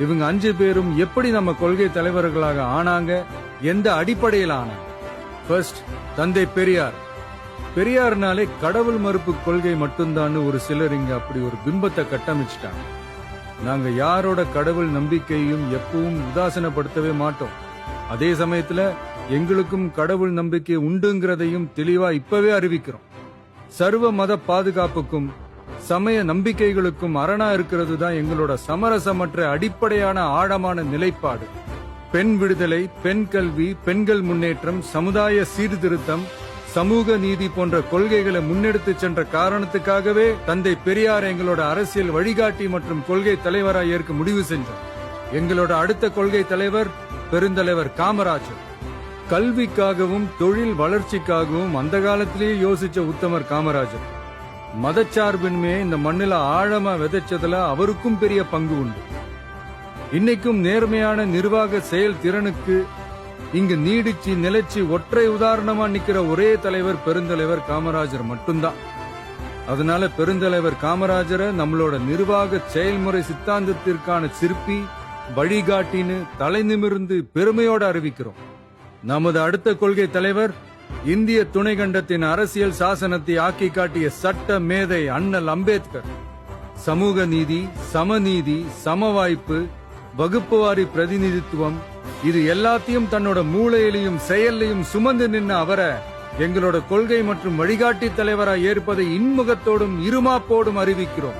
இவங்க அஞ்சு பேரும் எப்படி நம்ம கொள்கை தலைவர்களாக ஆனாங்க? எந்த அடிப்படையில் ஆனாங்க ஃபர்ஸ்ட் தந்தை பெரியார். பெரியார்னாலே கடவுள் மறுப்பு கொள்கை மட்டும்தான் ஒரு சிலர் இங்க அப்படி ஒரு பிம்பத்தை கட்டமைச்சிட்டாங்க. நாங்க யாரோட கடவுள் நம்பிக்கையும் எப்பவும் உதாசனப்படுத்தவே மாட்டோம். அதே சமயத்துல எங்களுக்கும் கடவுள் நம்பிக்கை உண்டுங்கிறதையும் தெளிவா இப்பவே அறிவிக்கிறோம். சர்வ மத பாதுகாப்புக்கும் சமய நம்பிக்கைகளுக்கும் அரணா இருக்கிறது தான் எங்களோட சமரசமற்ற அடிப்படையான ஆழமான நிலைப்பாடு. பெண் விடுதலை பெண் கல்வி பெண்கள் முன்னேற்றம் சமுதாய சீர்திருத்தம் சமூக நீதி போன்ற கொள்கைகளை முன்னெடுத்து சென்ற காரணத்துக்காகவே தந்தை பெரியார் எங்களோட அரசியல் வழிகாட்டி மற்றும் கொள்கை தலைவராக ஏற்க முடிவு செஞ்சோம் எங்களோட அடுத்த கொள்கை தலைவர் பெருந்தலைவர் காமராஜர். கல்விக்காகவும் தொழில் வளர்ச்சிக்காகவும் அந்த காலத்திலேயே யோசிச்ச உத்தமர் காமராஜர். மதச்சார்பின்மையை இந்த மண்ணில ஆழமா விதைச்சதுல அவருக்கும் பெரிய பங்கு உண்டு. இன்னைக்கும் நேர்மையான நிர்வாக செயல் திறனுக்கு இங்கு நீடிச்சு நிலைச்சு ஒற்றை உதாரணமா நிக்கிற ஒரே தலைவர் பெருந்தலைவர் காமராஜர் மட்டும்தான். அதனால பெருந்தலைவர் காமராஜரை நம்மளோட நிர்வாக செயல்முறை சித்தாந்தத்திற்கான சிற்பி வழிகாட்டின்னு தலை நிமிர்ந்து பெருமையோட அறிவிக்கிறோம். நமது அடுத்த கொள்கை தலைவர் இந்திய துணைக்கண்டத்தின் அரசியல் சாசனத்தை ஆக்கி காட்டிய சட்ட மேதை அண்ணல் அம்பேத்கர். சமூக நீதி சமநீதி சமவாய்ப்பு வகுப்புவாரி பிரதிநிதித்துவம் இது எல்லாத்தையும் தன்னோட மூளையிலையும் செயல்லையும் சுமந்து நின்ன அவரை எங்களோட கொள்கை மற்றும் வழிகாட்டி தலைவராய் ஏற்பதை இன்முகத்தோடும் இருமாப்போடும் அறிவிக்கிறோம்.